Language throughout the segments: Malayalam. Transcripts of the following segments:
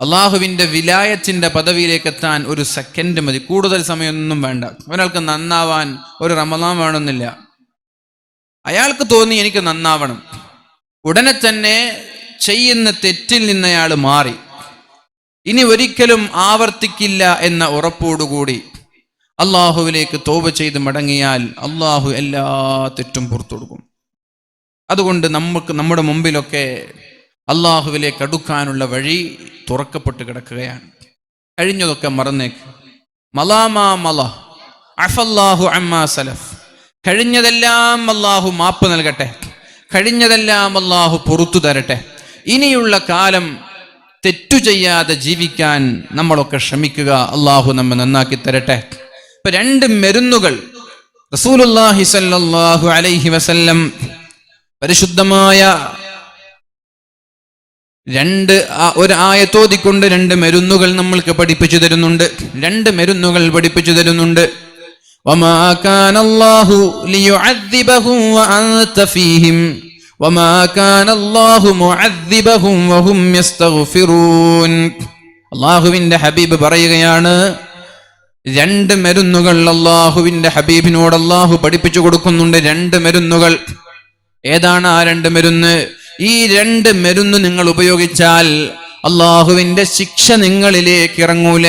അള്ളാഹുവിന്റെ വിലായത്തിന്റെ പദവിയിലേക്ക് എത്താൻ ഒരു സെക്കൻഡ് മതി. കൂടുതൽ സമയമൊന്നും വേണ്ട. ഒരാൾക്ക് നന്നാവാൻ ഒരു റമദാൻ വേണമെന്നില്ല. അയാൾക്ക് തോന്നി എനിക്ക് നന്നാവണം. ഉടനെ തന്നെ ചെയ്യുന്ന തെറ്റിൽ നിന്ന് അയാൾ മാറി. ഇനി ഒരിക്കലും ആവർത്തിക്കില്ല എന്ന ഉറപ്പോടുകൂടി അള്ളാഹുവിലേക്ക് തോപ ചെയ്ത് മടങ്ങിയാൽ അള്ളാഹു എല്ലാ തെറ്റും പുറത്തു കൊടുക്കും. അതുകൊണ്ട് നമുക്ക് നമ്മുടെ മുമ്പിലൊക്കെ അള്ളാഹുവിലേക്ക് അടുക്കാനുള്ള വഴി തുറക്കപ്പെട്ട് കിടക്കുകയാണ്. കഴിഞ്ഞതൊക്കെ മറന്നേക്ക്. മലാമാ മല അഫല്ലാഹു അമ്മാ സലഫ്. കഴിഞ്ഞതെല്ലാം അള്ളാഹു മാപ്പ് നൽകട്ടെ. കഴിഞ്ഞതെല്ലാം അള്ളാഹു പുറത്തു തരട്ടെ. ഇനിയുള്ള കാലം തെറ്റു ചെയ്യാതെ ജീവിക്കാൻ നമ്മളൊക്കെ ശ്രമിക്കുക അള്ളാഹു നമ്മെ നന്നാക്കി തരട്ടെ. ഇപ്പൊ രണ്ട് മരുന്നുകൾ റസൂലുല്ലാഹി സല്ലല്ലാഹു അലൈഹി വസല്ലം പരിശുദ്ധമായ രണ്ട് ഒരു ആയത്തോതിക്കൊണ്ട് രണ്ട് മരുന്നുകൾ നമ്മൾക്ക് പഠിപ്പിച്ചു തരുന്നുണ്ട്. രണ്ട് മരുന്നുകൾ പഠിപ്പിച്ചു തരുന്നുണ്ട്. അള്ളാഹുവിന്റെ ഹബീബ് പറയുകയാണ് രണ്ട് മരുന്നുകൾ അള്ളാഹുവിന്റെ ഹബീബിനോട് അള്ളാഹു പഠിപ്പിച്ചു കൊടുക്കുന്നുണ്ട്. രണ്ട് മരുന്നുകൾ. ഏതാണ് ആ രണ്ട് മരുന്ന്? ഈ രണ്ട് മരുന്ന് നിങ്ങൾ ഉപയോഗിച്ചാൽ അള്ളാഹുവിന്റെ ശിക്ഷ നിങ്ങളിലേക്ക് ഇറങ്ങൂല.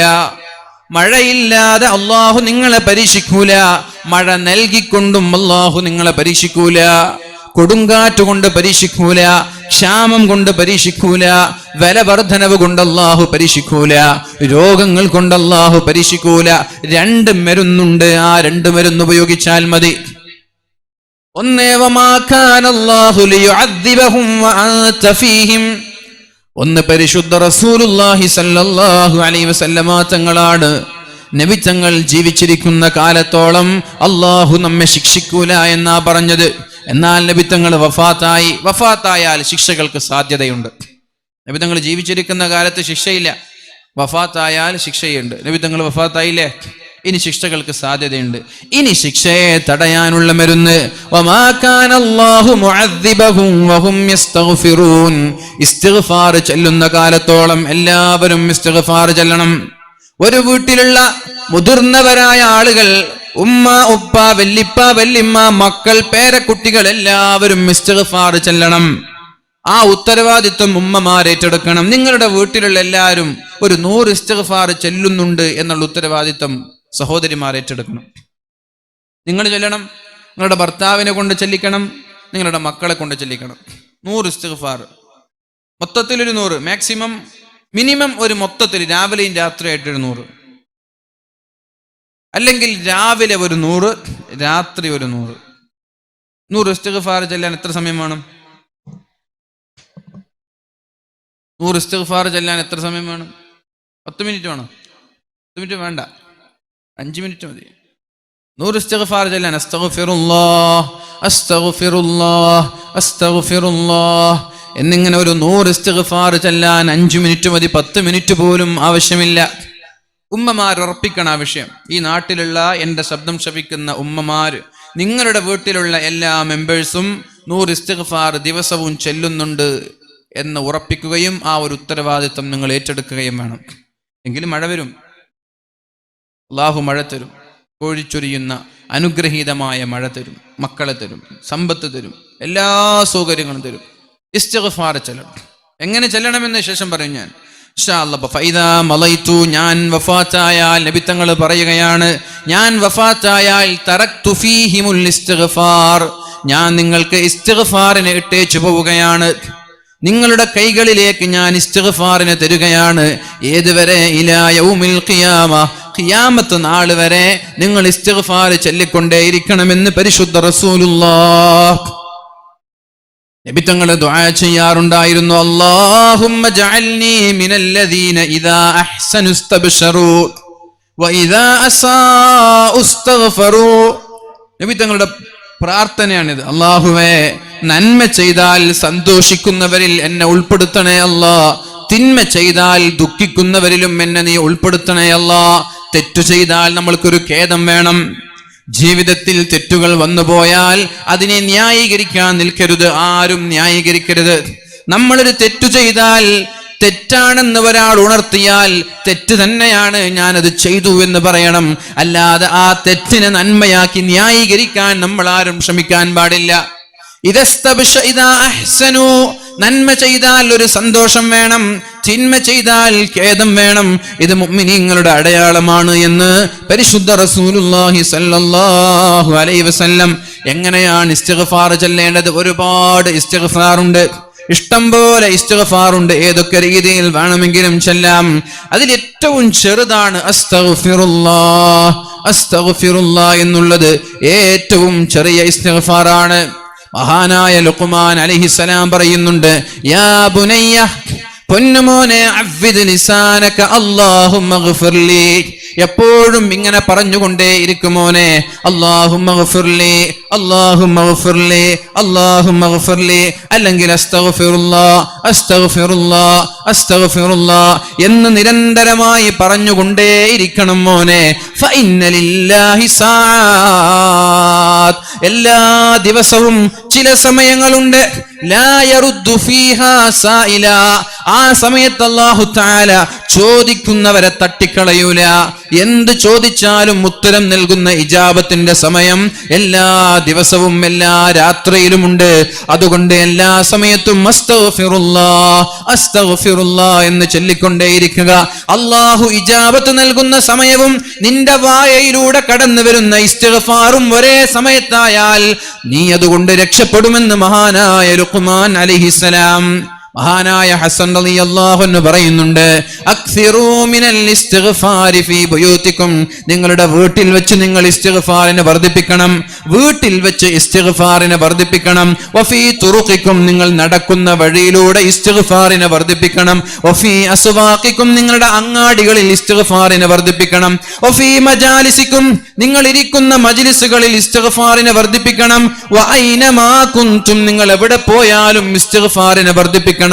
മഴയില്ലാതെ അള്ളാഹു നിങ്ങളെ പരീക്ഷിക്കൂല. മഴ നൽകിക്കൊണ്ടും അള്ളാഹു നിങ്ങളെ പരീക്ഷിക്കൂല. കൊടുങ്കാറ്റ് കൊണ്ട് പരീക്ഷിക്കൂല. ക്ഷാമം കൊണ്ട് പരീക്ഷിക്കൂല. വിലവർദ്ധനവ് കൊണ്ട് അള്ളാഹു പരീക്ഷിക്കൂല. രോഗങ്ങൾ കൊണ്ട് അള്ളാഹു പരീക്ഷിക്കൂല. രണ്ട് മരുന്നുണ്ട്. ആ രണ്ട് മരുന്ന് ഉപയോഗിച്ചാൽ മതി. ഒന്ന് പരിശുദ്ധ റസൂലുള്ളാഹി സല്ലല്ലാഹു അലൈഹി വസല്ലമ തങ്ങളാണ്. നബി തങ്ങൾ ജീവിച്ചിരിക്കുന്ന കാലത്തോളം അള്ളാഹു നമ്മെ ശിക്ഷിക്കൂല എന്നാ പറഞ്ഞത്. എന്നാൽ നബിത്തങ്ങൾ തങ്ങൾ വഫാത്തായി. വഫാത്തായാൽ ശിക്ഷകൾക്ക് സാധ്യതയുണ്ട്. നബിത്തങ്ങൾ തങ്ങൾ ജീവിച്ചിരിക്കുന്ന കാലത്ത് ശിക്ഷയില്ല. വഫാത്തായാൽ ശിക്ഷയുണ്ട്. നബിത്തങ്ങൾ തങ്ങൾ വഫാത്തായില്ലേ? ഇനി ശിക്ഷകൾക്ക് സാധ്യതയുണ്ട്. ഇനി ശിക്ഷയെ തടയാനുള്ള മരുന്ന്. ഇസ്തിഗ്ഫാർ ചൊല്ലുന്ന കാലത്തോളം എല്ലാവരും ഇസ്തിഗ്ഫാർ ചൊല്ലണം. ഒരു വീട്ടിലുള്ള മുതിർന്നവരായ ആളുകൾ ഉമ്മ ഉപ്പ വെല്ലിപ്പ വെല്ലിമ്മ മക്കൾ പേരക്കുട്ടികൾ എല്ലാവരും ഇസ്തിഗ്ഫാർ ചെല്ലണം. ആ ഉത്തരവാദിത്വം ഉമ്മമാർ ഏറ്റെടുക്കണം. നിങ്ങളുടെ വീട്ടിലുള്ള എല്ലാവരും ഒരു നൂറ് ഇസ്തിഗ്ഫാർ ചെല്ലുന്നുണ്ട് എന്നുള്ള ഉത്തരവാദിത്വം സഹോദരിമാർ ഏറ്റെടുക്കണം. നിങ്ങൾ ചൊല്ലണം നിങ്ങളുടെ ഭർത്താവിനെ കൊണ്ട് ചൊല്ലിക്കണം നിങ്ങളുടെ മക്കളെ കൊണ്ട് ചൊല്ലിക്കണം. നൂറ് ഇസ്തിഗ്ഫാർ. മൊത്തത്തിലൊരു നൂറ്. മാക്സിമം മിനിമം ഒരു മൊത്തത്തിൽ രാവിലെയും രാത്രിയായിട്ട് ഒരു നൂറ്. അല്ലെങ്കിൽ രാവിലെ ഒരു നൂറ് രാത്രി ഒരു നൂറ്. നൂറ് ഇസ്തിഗ്ഫാർ ചെല്ലാൻ എത്ര സമയം വേണം? നൂറ് ഇസ്തിഗ്ഫാർ ചെല്ലാൻ എത്ര സമയം വേണം? പത്ത് മിനിറ്റ് വേണം. പത്ത് മിനിറ്റ് വേണ്ട. അഞ്ച് മിനിറ്റ് മതി. നൂറ് ഇസ്തിഗ്ഫാർ ചെല്ലാൻ അസ്തഗ്ഫിറുല്ലാഹ് അസ്തഗ്ഫിറുല്ലാഹ് അസ്തഗ്ഫിറുല്ലാഹ്. എന്നിങ്ങനെ ഒരു നൂറ് ഇസ്തിഗ്ഫാർ ചെല്ലാൻ അഞ്ച് മിനിറ്റ് മതി. പത്ത് മിനിറ്റ് പോലും ആവശ്യമില്ല. ഉമ്മമാർ ഉറപ്പിക്കണം ആ വിഷയം. ഈ നാട്ടിലുള്ള എന്റെ ശബ്ദം ശപിക്കുന്ന ഉമ്മമാർ നിങ്ങളുടെ വീട്ടിലുള്ള എല്ലാ മെമ്പേഴ്സും നൂറ് ഇസ്തിഗ്ഫാർ ദിവസവും ചെല്ലുന്നുണ്ട് എന്ന് ഉറപ്പിക്കുകയും ആ ഒരു ഉത്തരവാദിത്വം നിങ്ങൾ ഏറ്റെടുക്കുകയും വേണം. എങ്കിലും മഴ വരും. അള്ളാഹു മഴ തരും. കോഴിച്ചൊരിയുന്ന അനുഗ്രഹീതമായ മഴ തരും. മക്കളെ തരും. സമ്പത്ത് തരും. എല്ലാ സൗകര്യങ്ങളും തരും. ഇസ്തിഗ്ഫാർ ചെല്ലണം. എങ്ങനെ ചെല്ലണമെന്ന് ശേഷം പറയും ഞാൻ. ഇൻഷാ അല്ലാ. ഫൈദാ മലൈതു ഞാൻ വഫാത്തായാൽ നബി തങ്ങൾ പറയുകയാണ് ഞാൻ വഫാത്തായാൽ തറക്തു ഫീഹിമുൽ ഇസ്തിഗ്ഫാർ. ഞാൻ നിങ്ങൾക്ക് ഇസ്തിഗ്ഫാറിനെ ഇട്ടേച്ചു പോവുകയാണ്. നിങ്ങളുടെ കൈകളിലേക്ക് ഞാൻ ഇസ്തിഗ്ഫാറിനെ തരുകയാണ്. ഏതുവരെ? ഇലാ യൗമിൽ ഖിയാമ. ഖിയാമത്ത് നാൾ വരെ നിങ്ങൾ ഇസ്തിഗ്ഫാർ ചൊല്ലിക്കൊണ്ടേയിരിക്കണമെന്ന് പരിശുദ്ധ റസൂലുള്ളാഹ്. നബി തങ്ങൾ ദുആ ചെയ്യാറുണ്ടായിരുന്നു. അല്ലാഹുമ്മ ജഅൽനി മിനല്ലദീന ഇദാ വഇദാ നബി തങ്ങളുടെ പ്രാർത്ഥനയാണിത്. അള്ളാഹുവേ നന്മ ചെയ്താൽ സന്തോഷിക്കുന്നവരിൽ എന്നെ ഉൾപ്പെടുത്തണേ അല്ലാ തിന്മ ചെയ്താൽ ദുഃഖിക്കുന്നവരിലും എന്നെ നീ ഉൾപ്പെടുത്തണേ അല്ലാ തെറ്റു ചെയ്താൽ നമ്മൾക്കൊരു ഖേദം വേണം. ജീവിതത്തിൽ തെറ്റുകൾ വന്നുപോയാൽ അതിനെ ന്യായീകരിക്കാൻ നിൽക്കരുത്. ആരും ന്യായീകരിക്കരുത്. നമ്മളൊരു തെറ്റു ചെയ്താൽ തെറ്റാണെന്ന് ഒരാൾ ഉണർത്തിയാൽ തെറ്റ് തന്നെയാണ് ഞാനത് ചെയ്തു എന്ന് പറയണം. അല്ലാതെ ആ തെറ്റിനെ നന്മയാക്കി ന്യായീകരിക്കാൻ നമ്മൾ ആരും ശ്രമിക്കാൻ പാടില്ല. ഇതസ്തപിഷ ഇതാ അഹ്സനു നന്മ ചെയ്താൽ ഒരു സന്തോഷം വേണം തിന്മ ചെയ്താൽ ഖേദം വേണം. ഇത് മുഅ്മിനീങ്ങളുടെ അടയാളമാണ് എന്ന് പരിശുദ്ധ റസൂലുല്ലാഹി സല്ലല്ലാഹു അലൈഹി വസല്ലം എങ്ങനെയാണ് ഇസ്തിഗ്ഫാർ ചൊല്ലേണ്ടത്? ഒരുപാട് ഇസ്തിഗ്ഫാർ ഉണ്ട്. ഇഷ്ടം പോലെ ഇസ്തിഗ്ഫാർ ഉണ്ട്. ഏതൊക്കെ രീതിയിൽ വേണമെങ്കിലും ചെല്ലാം. അതിൽ ഏറ്റവും ചെറുതാണ് അസ്തഗ്ഫിറുല്ലാഹ്. അസ്തഗ്ഫിറുല്ലാഹ് എന്നുള്ളത് ഏറ്റവും ചെറിയ ഇസ്തിഗ്ഫാറാണ്. മഹാനായ ലുഖ്മാൻ അലൈഹിസ്സലാം പറയുന്നുണ്ട് യാ ബുനയ്യ പൊന്നുമോനെ അവ്വിദ് ലിസാനക അള്ളാഹു ഗ്ഫിർലി. എപ്പോഴും ഇങ്ങനെ പറഞ്ഞുകൊണ്ടേ ഇരിക്കുമോനെ അള്ളാഹു ഗ്ഫിർലി അള്ളാഹു ഗ്ഫിർലി അള്ളാഹു ഗ്ഫിർലി. അല്ലെങ്കിൽ അസ്തഗ്ഫിറുല്ലാഹ് അസ്തഗ്ഫിറുല്ലാഹ് അസ്തഗ്ഫിറുല്ലാഹ് എന്ന് നിരന്തരമായി പറഞ്ഞുകൊണ്ടേ ഇരിക്കണം മോനെ. ഫഇന്ന ലില്ലാഹി സാഅത്ത് എല്ലാ ദിവസവും ചില സമയങ്ങളുണ്ട്. ആ സമയത്ത് അല്ലാഹു തആല ചോദിക്കുന്നവരെ തട്ടിക്കളയൂല. എന്ത് ചോദിച്ചാലും ഉത്തരം നൽകുന്ന ഇജാബത്തിന്റെ സമയം എല്ലാ ദിവസവും എല്ലാ രാത്രിയിലും ഉണ്ട് അതുകൊണ്ട് എല്ലാ സമയത്തും എന്ന് ചൊല്ലിക്കൊണ്ടേയിരിക്കുക. അള്ളാഹു ഇജാബത്ത് നൽകുന്ന സമയവും നിന്റെ വായയിലൂടെ കടന്നു വരുന്ന ഇസ്തിഗ്ഫാറും ഒരേ സമയത്തായാൽ നീ അതുകൊണ്ട് രക്ഷപ്പെടുമെന്ന് മഹാനായ ലുഖ്മാൻ അലൈഹിസ്സലാം മഹാനായ ഹസൻ അള്ളാഹു അൻഹു പറയുന്നുണ്ട് നിങ്ങളുടെ വീട്ടിൽ വെച്ച് നിങ്ങൾ ഇസ്തിഗ്ഫാറിനെ വർദ്ധിപ്പിക്കണം. വീട്ടിൽ വെച്ച് ഇസ്തിഗ്ഫാറിനെ വർദ്ധിപ്പിക്കണം. വഫി തുറുഖിക്കും നിങ്ങൾ നടക്കുന്ന വഴിയിലൂടെ ഇസ്തിഗ്ഫാറിനെ വർദ്ധിപ്പിക്കണം. വഫി അസുവാക്കിക്കും നിങ്ങളുടെ അങ്ങാടികളിൽ ഇസ്തിഗ്ഫാറിനെ വർദ്ധിപ്പിക്കണം. വഫി മജാലിസിക്കും നിങ്ങൾ ഇരിക്കുന്ന മജ്ലിസുകളിൽ ഇസ്തിഗ്ഫാറിനെ വർദ്ധിപ്പിക്കണം. വഅൈനമാ കുന്തും നിങ്ങൾ എവിടെ പോയാലും ഇസ്തിഗ്ഫാറിനെ വർദ്ധിപ്പിക്കണം.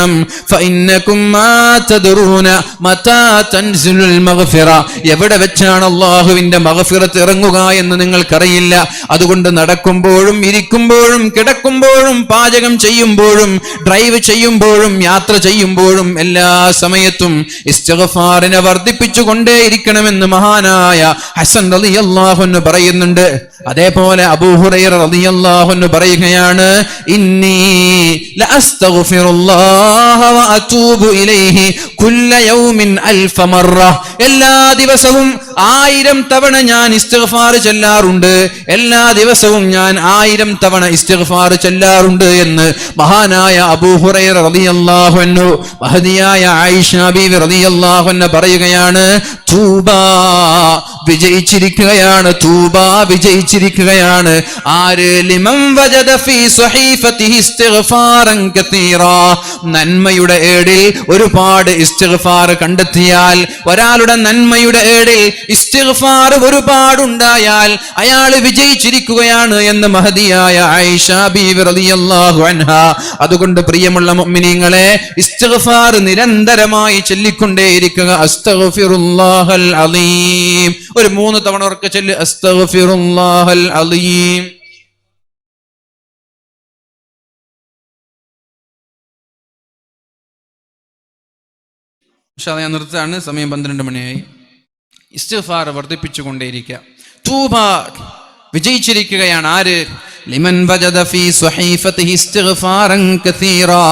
മഗ്ഫിറ. എവിടെ വെച്ചാണ് അള്ളാഹുവിന്റെ മഹഫിറത്ത് ഇറങ്ങുക എന്ന് നിങ്ങൾക്കറിയില്ല. അതുകൊണ്ട് നടക്കുമ്പോഴും ഇരിക്കുമ്പോഴും കിടക്കുമ്പോഴും പാചകം ചെയ്യുമ്പോഴും ഡ്രൈവ് ചെയ്യുമ്പോഴും യാത്ര ചെയ്യുമ്പോഴും എല്ലാ സമയത്തും ഇസ്തിഗ്ഫാറിനെ വർദ്ധിപ്പിച്ചു കൊണ്ടേയിരിക്കണമെന്ന് മഹാനായ ഹസൻ റളിയല്ലാഹു അൻഹു പറയുന്നുണ്ട്. അതേപോലെ അബൂഹുറൈറ റളിയല്ലാഹു അൻഹു പറയുകയാണ് ഇന്നി ലഅസ്തഗ്ഫിറുല്ലാഹ വഅതൂബു ഇലൈഹി കുല്ല യൗമിൻ അൽഫ മറ. എല്ലാ ദിവസവും ആയിരം തവണ ഞാൻ ഇസ്തിഗ്ഫാർ ചെല്ലാറുണ്ട്. എല്ലാ ദിവസവും ഞാൻ ആയിരം തവണ ഇസ്തിഗ്ഫാർ ചെല്ലാറുണ്ട് എന്ന് മഹാനായ റളിയല്ലാഹു അൻഹു മഹദിയായ ബീവി റളിയല്ലാഹു അൻഹ പറയുകയാണ് തൂബ വിജയിച്ചിരിക്കുകയാണ് തൂബ വിജയിച്ചിരിക്കുകയാണ്. വജദ ഫീ നന്മയുടെ ഏടിൽ ഒരുപാട് ഇസ്തിഗ്ഫാർ കണ്ടെത്തിയാൽ ഒരാളുടെ നന്മയുടെ ഏടിൽ ഇസ്തിഗ്ഫാർ ഒരുപാടുണ്ടായാൽ അയാൾ വിജയിച്ചിരിക്കുകയാണ് എന്ന് മഹതിയായ ആയിഷ റളിയല്ലാഹു അൻഹ. അതുകൊണ്ട് പ്രിയമുള്ള മുഅ്മിനീങ്ങളെ ഇസ്തിഗ്ഫാർ നിരന്തരമായി ചൊല്ലിക്കൊണ്ടേയിരിക്കുക. അസ്തഗ്ഫിറുല്ലാഹൽ അലീം. ഒരു മൂന്ന് തവണ ഉറക്കെ ചൊല്ലി. അസ്തഗ്ഫിറുല്ലാഹൽ അലീം. പക്ഷെ ഞാൻ നിർത്താണ് സമയം പന്ത്രണ്ട് മണിയായി. ഇസ്തിഗ്ഫാർ വർദ്ധിപ്പിച്ചുകൊണ്ടേയിരിക്കുക. തൂബ വിജയിച്ചിരിക്കുകയാണ് ആര്? ലിമൻ ഫീ കസീറാ.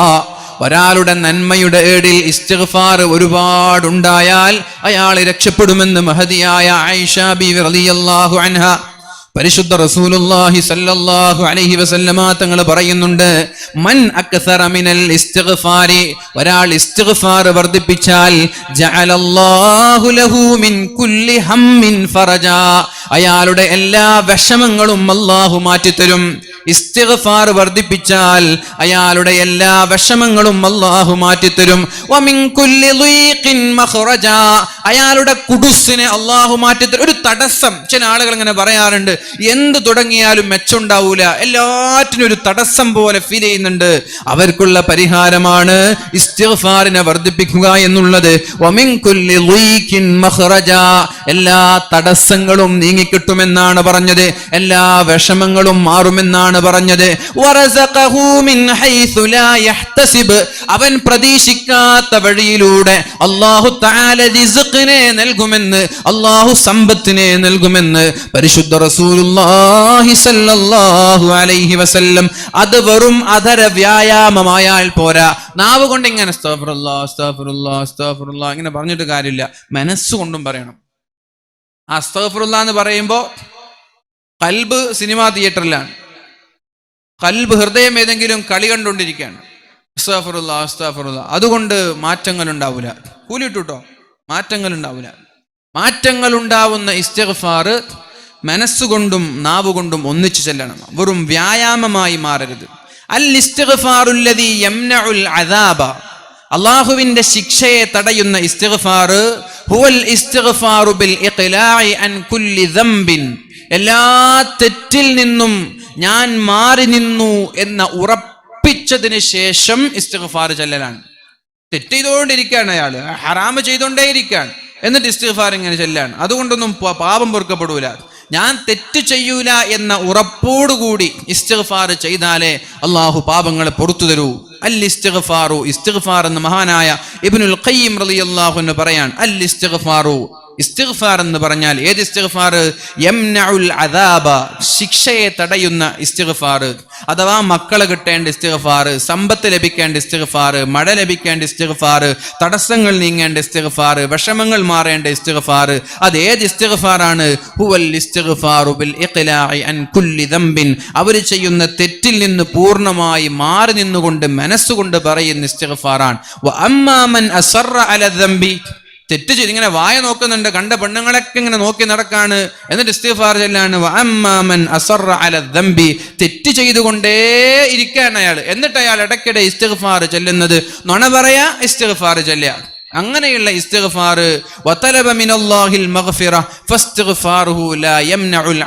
ഒരാളുടെ നന്മയുടെ ഏടിൽ ഇസ്തിഗ്ഫാർ ഒരുപാടുണ്ടായാൽ അയാളെ രക്ഷപ്പെടുമെന്ന് മഹതിയായ ആയിഷ ബി റളിയല്ലാഹു അൻഹ പരിശുദ്ധ റസൂലുള്ളാഹി സല്ലല്ലാഹു അലൈഹി വസല്ലമ തങ്ങൾ പറയുന്നുണ്ട് മൻ അക്സറ മിനൽ ഇസ്തിഗ്ഫാരി ഒരാൾ ഇസ്തിഗ്ഫാർ വർദ്ധിപ്പിച്ചാൽ ജഅലല്ലാഹു ലഹു മിൻ കുല്ലി ഹമ്മിൻ ഫറജ അയാളുടെ എല്ലാ വിഷമങ്ങളും അല്ലാഹു മാറ്റിത്തരും. ഇസ്തിഗ്ഫാർ വർദ്ധിപ്പിച്ചാൽ അയാളുടെ എല്ലാ വിഷമങ്ങളും അള്ളാഹു മാറ്റിത്തരും. അയാളുടെ കുടുസിനെ അള്ളാഹു മാറ്റിത്തരും. ഒരു തടസ്സം ചില ആളുകൾ ഇങ്ങനെ പറയാറുണ്ട്. എന്ത് തുടങ്ങിയാലും മെച്ചുണ്ടാവൂല എല്ലാറ്റിനും ഒരു തടസ്സം പോലെ ഫീൽ ചെയ്യുന്നുണ്ട്. അവർക്കുള്ള പരിഹാരമാണ് ഇസ്തിഗ്ഫാറിനെ വർദ്ധിപ്പിക്കുക എന്നുള്ളത്. എല്ലാ തടസ്സങ്ങളും നീങ്ങിക്കിട്ടുമെന്നാണ് പറഞ്ഞത്. എല്ലാ വിഷമങ്ങളും മാറുമെന്നാണ് അള്ളാഹുവാണ് പറഞ്ഞത്. അവൻ പ്രതീക്ഷിക്കാത്ത വഴിയിലൂടെ അള്ളാഹു റിസ്ഖിനെ നൽകുമെന്ന് അള്ളാഹു സമ്പത്തിനെ നൽകുമെന്ന് പരിശുദ്ധ സ്വല്ലല്ലാഹു അലൈഹി വസല്ലം. അത് വെറും അധര വ്യായാമമായാൽ പോരാ. നാവ് കൊണ്ട് ഇങ്ങനെ ഇങ്ങനെ പറഞ്ഞിട്ട് കാര്യമില്ല. മനസ്സുകൊണ്ടും പറയണം. അസ്തഫുറുല്ല എന്ന് പറയുമ്പോ കൽബ് സിനിമാ തിയേറ്ററിലാണ്. കൽബ് ഹൃദയം ഏതെങ്കിലും കളി കണ്ടുകൊണ്ടിരിക്കുകയാണ്. അസ്താഫറുല്ല അസ്താഫറുല്ല. അതുകൊണ്ട് മാറ്റങ്ങൾ ഉണ്ടാവില്ല കൂലിട്ടുട്ടോ? മാറ്റങ്ങൾ ഉണ്ടാവില്ല മാറ്റങ്ങൾ ഉണ്ടാവുന്ന ഇസ്തിഗ്ഫാർ മനസ്സുകൊണ്ടും നാവുകൊണ്ടും ഒന്നിച്ചു ചെല്ലണം. വെറും വ്യായാമമായി മാറരുത്. അൽ ഇസ്തഫാറുല്ലതി യംനഉൽ അദാബ. അള്ളാഹുവിന്റെ ശിക്ഷയെ തടയുന്ന ഇസ്തിഗ്ഫാർ ഹുവൽ ഇസ്തിഗ്ഫാറു ബിൽ അൻ കുല്ലി എല്ലാ തെറ്റിൽ നിന്നും ഞാൻ മാറി നിന്നു എന്ന ഉറപ്പിച്ചതിന് ശേഷം ഇസ്തിഗ്ഫാർ ചെല്ലലാണ്. തെറ്റ് ചെയ്തുകൊണ്ടിരിക്കുകയാണ് അയാൾ ഹറാമ് ചെയ്തുകൊണ്ടേയിരിക്കുകയാണ്. എന്നിട്ട് ഇസ്തിഗ്ഫാർ ഇങ്ങനെ ചെല്ലാണ്. അതുകൊണ്ടൊന്നും പാപം പൊറുക്കപ്പെടൂല. ഞാൻ തെറ്റ് ചെയ്യൂല എന്ന ഉറപ്പോടുകൂടി ഇസ്തിഗ്ഫാർ ചെയ്താലേ അള്ളാഹു പാപങ്ങളെ പുറത്തു തരൂ. അൽ ഇസ്തിഗ്ഫാറു ഇസ്തിഗ്ഫാർ എന്ന മഹാനായ ഇബ്നുൽ ഖയ്യിം റളിയല്ലാഹു അൻഹു പറയാൻ അൽ ഇസ്തിഗ്ഫാറു ഇസ്തിഗ്ഫാർ എന്ന് പറഞ്ഞാൽ ഏത് ഇസ്തിഗ്ഫാർ? യംനഉൽ അദാബ ശിക്ഷയെ തടയുന്ന ഇസ്തിഗ്ഫാർ. അഥവാ മക്കളെ കിട്ടേണ്ട ഇസ്തിഗ്ഫാർ സമ്പത്ത് ലഭിക്കേണ്ട ഇസ്തിഗ്ഫാർ മഴ ലഭിക്കേണ്ട ഇസ്തിഗ്ഫാർ തടസ്സങ്ങൾ നീങ്ങേണ്ട ഇസ്തിഗ്ഫാർ വിഷമങ്ങൾ മാറേണ്ട ഇസ്തിഗ്ഫാർ. അത് ഏത് ഇസ്തിഗ്ഫാറാണ്? ഹുവൽ ഇസ്തിഗ്ഫാറു ബിൽ ഇഖ്ലാഇ അൻ കുല്ലി അവർ ചെയ്യുന്ന തെറ്റിൽ നിന്ന് പൂർണമായി മാറി നിന്നുകൊണ്ട് മനസ്സുകൊണ്ട് പറയുന്ന ഇസ്തിഗ്ഫാറാണ്. വ അമ്മാ മൻ അസറ അല ദംബി തെറ്റ് ചെയ്ത് ഇങ്ങനെ വായ നോക്കുന്നുണ്ട് കണ്ട പെണ്ണുങ്ങളൊക്കെ ഇങ്ങനെ നോക്കി നടക്കാണ്. എന്നിട്ട് ഇസ്തിഗ്ഫാർ ചെല്ലാണ് വ അമ്മാ അസറ അല ദമ്പി തെറ്റ് ചെയ്തുകൊണ്ടേ ഇരിക്കുകയാണ് അയാൾ. എന്നിട്ട് അയാൾ ഇടയ്ക്കിടെ ഇസ്തിഗ്ഫാർ ചെല്ലുന്നത് നുണ പറയാ ഇസ്തിഗ്ഫാർ ചെല്ലുക. അങ്ങനെയുള്ള ഇസ്തിഗ്ഫാർ വതലബ മിനല്ലാഹിൽ മഗ്ഫിറ ലാ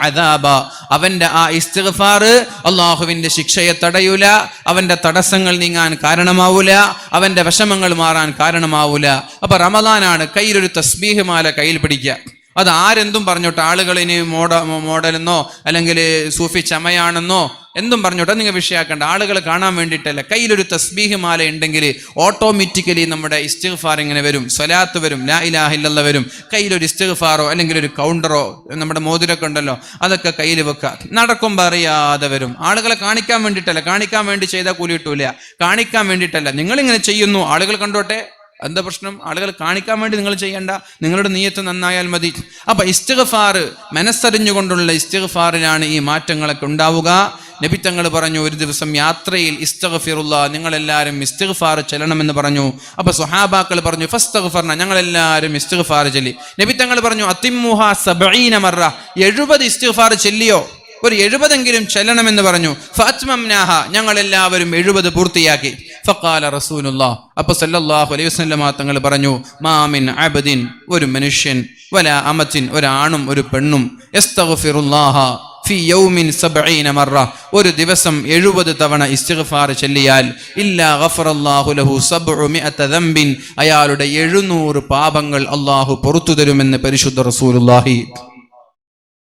അദാബ. അവന്റെ ആ ഇസ്തിഗ്ഫാർ അള്ളാഹുവിന്റെ ശിക്ഷയെ തടയൂല അവന്റെ തടസ്സങ്ങൾ നീങ്ങാൻ കാരണമാവൂല അവന്റെ വിഷമങ്ങൾ മാറാൻ കാരണമാവൂല. അപ്പൊ റമദാനാണ് കയ്യിലൊരു തസ്ബീഹ് മാല കയ്യിൽ പിടിക്കുക. അത് ആരെന്തും പറഞ്ഞോട്ടെ ആളുകൾ ഇനി മോഡ മോഡലെന്നോ അല്ലെങ്കിൽ സൂഫി ചമയാണെന്നോ എന്തും പറഞ്ഞോട്ടെ നിങ്ങൾ വിഷയാക്കേണ്ട. ആളുകൾ കാണാൻ വേണ്ടിയിട്ടല്ല. കയ്യിലൊരു തസ്ബീഹ് മാല ഉണ്ടെങ്കിൽ ഓട്ടോമാറ്റിക്കലി നമ്മുടെ ഇസ്തിഗ്ഫാർ ഇങ്ങനെ വരും. സ്വലാത്ത് വരും. ലാ ഇലാഹ ഇല്ലല്ലാ വരും. കയ്യിലൊരു ഇസ്തിഗ്ഫാറോ അല്ലെങ്കിൽ ഒരു കൗണ്ടറോ നമ്മുടെ മോതിരൊക്കെ ഉണ്ടല്ലോ അതൊക്കെ കയ്യിൽ വെക്കുക. നടക്കുമ്പോൾ അറിയാതെ വരും. ആളുകളെ കാണിക്കാൻ വേണ്ടിയിട്ടല്ല. കാണിക്കാൻ വേണ്ടി ചെയ്താൽ കൂലി കിട്ടൂല. കാണിക്കാൻ വേണ്ടിയിട്ടല്ല. നിങ്ങളിങ്ങനെ ചെയ്യുന്നു. ആളുകൾ കണ്ടോട്ടെ? എന്താ പ്രശ്നം? ആളുകൾ കാണിക്കാൻ വേണ്ടി നിങ്ങൾ ചെയ്യണ്ട നിങ്ങളുടെ നീയത്ത് നന്നായാൽ മതി. അപ്പൊ ഇസ്തിഗ്ഫാർ മനസ്സറിഞ്ഞുകൊണ്ടുള്ള ഇസ്തിഗ്ഫാറിലാണ് ഈ മാറ്റങ്ങളൊക്കെ ഉണ്ടാവുക. നബി തങ്ങൾ പറഞ്ഞു ഒരു ദിവസം യാത്രയിൽ ഇസ്തഗ്ഫിറുള്ള നിങ്ങളെല്ലാവരും ഇസ്തിഗ്ഫാർ ചെല്ലണമെന്ന് പറഞ്ഞു. അപ്പൊ സുഹാബാക്കൾ പറഞ്ഞു ഫസ്തഗ്ഫർന ഞങ്ങളെല്ലാവരും ഇസ്തിഗ്ഫാർ ചെല്ലി. നബി തങ്ങൾ പറഞ്ഞു അത്തിമുഹ സബഈന മറ എഴുപത് ഇസ്തിഗ്ഫാർ ചെല്ലിയോ? ഒരു എഴുപതെങ്കിലും ചെല്ലണമെന്ന് പറഞ്ഞു. ഫാത്മംനാഹ ഞങ്ങളെല്ലാവരും എഴുപത് പൂർത്തിയാക്കി. ഫക്കാല റസൂലുള്ള അപ്പൊ സല്ലല്ലാഹു അലൈഹി വസല്ലമ തങ്ങൾ പറഞ്ഞു മാമിൻ അബദിൻ. ഒരു മനുഷ്യൻ വല അമത്തിൻ ഒരാണും ഒരു പെണ്ണും. ഇസ്തഗ്ഫിറുല്ലാഹ ഫി യൗമിൻ സബ്ഈന മറ. ഒരു ദിവസം എഴുപത് തവണ ഇസ്തിഗ്ഫാർ ചൊല്ലിയാൽ ഇല്ലാ ഗഫറല്ലാഹു ലഹു സബ്ഉ മിഅത ദംബിൻ. അയാളുടെ എഴുന്നൂറ് പാപങ്ങൾ അള്ളാഹു പുറത്തു തരുമെന്ന് പരിശുദ്ധ റസൂലുള്ളാഹി.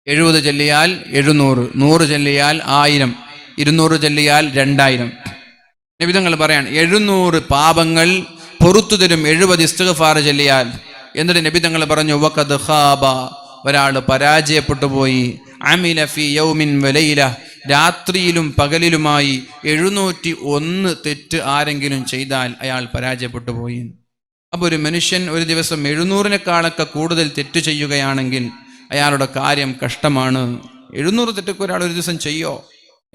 എഴുപത് ചെല്ലിയാൽ എഴുന്നൂറ് നൂറ് ചെല്ലിയാൽ ആയിരം ഇരുന്നൂറ് ചെല്ലിയാൽ രണ്ടായിരം. നിബിധങ്ങൾ പറയാൻ എഴുന്നൂറ് പാപങ്ങൾ പൊറത്തു തരും എഴുപത് ഇസ്തഗഫാർ ചെല്ലിയാൽ. എന്നിട്ട് നബിതങ്ങൾ പറഞ്ഞു വക്കത് ഹാബ ഒരാൾ പരാജയപ്പെട്ടു പോയി. അമില ഫി യൗമിൻ വലയില രാത്രിയിലും പകലിലുമായി എഴുന്നൂറ്റി ഒന്ന് തെറ്റ് ആരെങ്കിലും ചെയ്താൽ അയാൾ പരാജയപ്പെട്ടു പോയി. അപ്പോൾ ഒരു മനുഷ്യൻ ഒരു ദിവസം എഴുന്നൂറിനേക്കാളൊക്കെ കൂടുതൽ തെറ്റ് ചെയ്യുകയാണെങ്കിൽ അയാളുടെ കാര്യം കഷ്ടമാണ്. എഴുന്നൂറ് തെറ്റൊക്കെ ഒരാൾ ഒരു ദിവസം ചെയ്യോ?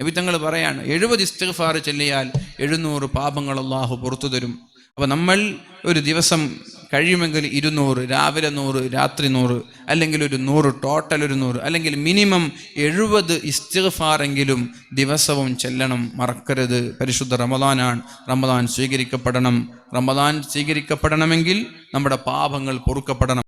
നബി തങ്ങൾ പറയാണ് എഴുപത് ഇസ്തിഗ്ഫാർ ചൊല്ലിയാൽ എഴുന്നൂറ് പാപങ്ങൾ അള്ളാഹു പുറത്തു തരും. അപ്പോൾ നമ്മൾ ഒരു ദിവസം കഴിയുമെങ്കിൽ ഇരുന്നൂറ് രാവിലെ നൂറ് രാത്രി നൂറ് അല്ലെങ്കിൽ ഒരു നൂറ് ടോട്ടൽ ഒരു നൂറ് അല്ലെങ്കിൽ മിനിമം എഴുപത് ഇസ്തിഗ്ഫാറെങ്കിലും ദിവസവും ചെല്ലണം മറക്കരുത്. പരിശുദ്ധ റമദാനാണ്. റമദാൻ സ്വീകരിക്കപ്പെടണം. റമദാൻ സ്വീകരിക്കപ്പെടണമെങ്കിൽ നമ്മുടെ പാപങ്ങൾ പൊറുക്കപ്പെടണം.